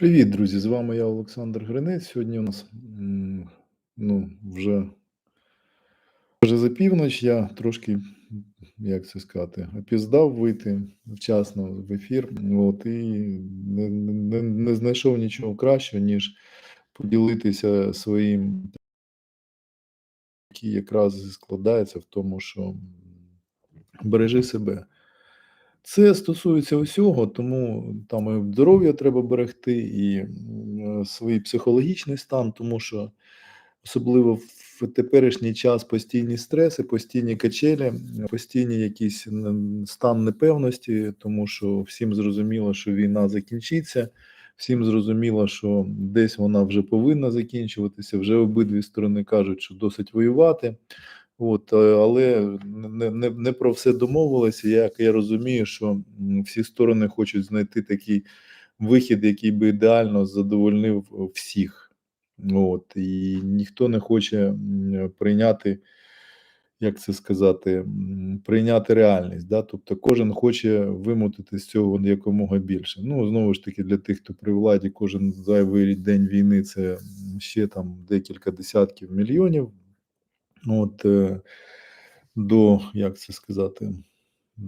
Привіт, друзі! З вами я, Олександр Гринець. Сьогодні у нас ну, вже вже за північ. Я трошки, як це сказати, опіздав вийти вчасно в ефір. От, і не, не, не знайшов нічого кращого, ніж поділитися своїм, який якраз складається в тому, що бережи себе. Це стосується усього, тому там і здоров'я треба берегти, і м, свій психологічний стан, тому що особливо в теперішній час постійні стреси, постійні качелі, постійні якийсь н- стан непевності, тому що всім зрозуміло, що війна закінчиться, всім зрозуміло, що десь вона вже повинна закінчуватися. Вже обидві сторони кажуть, що досить воювати. От, е, але не, не, не про все домовилися. Як я розумію, що всі сторони хочуть знайти такий вихід, який би ідеально задовольнив е, всіх. От, і ніхто не хоче прийняти, як це сказати, прийняти реальність. Да? Тобто кожен хоче вимотити з цього якомога більше. Ну, знову ж таки, для тих, хто при владі, кожен зайвий день війни це ще там декілька десятків мільйонів. От, е, до, як це сказати,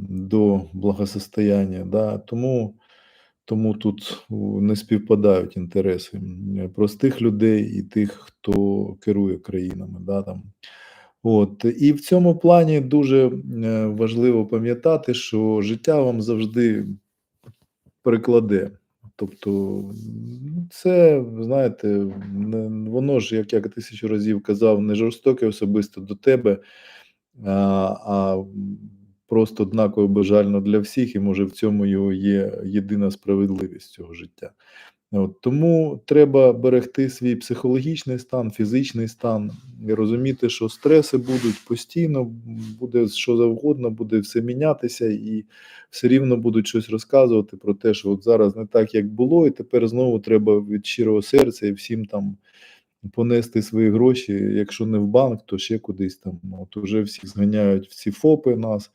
до благосостояння. Да? Тому, тому тут не співпадають інтереси простих людей і тих, хто керує країнами. Да? Там. От. І в цьому плані дуже е, важливо пам'ятати, що життя вам завжди перекладе. Тобто, це, знаєте, воно ж, як я тисячу разів казав, не жорстоке особисто до тебе, а, а просто однаково бажально для всіх, і може в цьому його є єдина справедливість цього життя. От, тому треба берегти свій психологічний стан, фізичний стан, і розуміти, що стреси будуть постійно, буде що завгодно, буде все мінятися, і все рівно будуть щось розказувати про те, що от зараз не так, як було, і тепер знову треба від щирого серця і всім там понести свої гроші, якщо не в банк, то ще кудись там. От уже всі зганяють в ці ФОПи нас.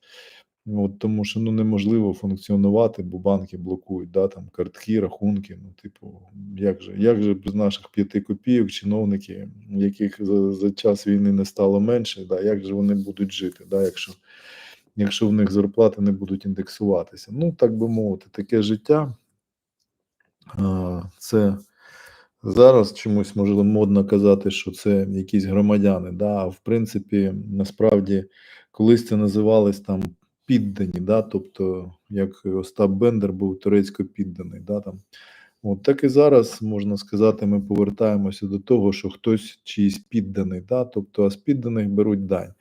От, тому що ну неможливо функціонувати, бо банки блокують, да, там картки, рахунки. Ну, типу, як же, як же без наших п'яти копійок, чиновники, яких за, за час війни не стало менше, да, як же вони будуть жити, да, якщо, якщо в них зарплати не будуть індексуватися. Ну, так би мовити, таке життя. А, це зараз чомусь можливо модно казати, що це якісь громадяни. Да, в принципі, насправді, колись це називались там піддані, да, тобто, як Остап Бендер був турецько підданий. Да, там. От так і зараз можна сказати, ми повертаємося до того, що хтось чиїсь підданий, да, тобто, а з підданих беруть дань.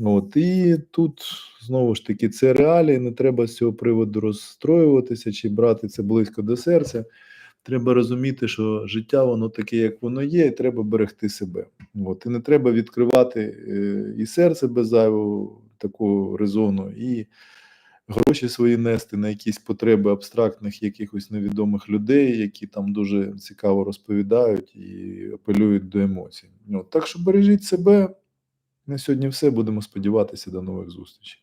От і тут знову ж таки це реалії, не треба з цього приводу розстроюватися чи брати це близько до серця. Треба розуміти, що життя воно таке, як воно є, і треба берегти себе. От і не треба відкривати е, і серце без зайвого такого резону, і гроші свої нести на якісь потреби абстрактних якихось невідомих людей, які там дуже цікаво розповідають і апелюють до емоцій. От, так що бережіть себе. На сьогодні все. Будемо сподіватися до нових зустрічей.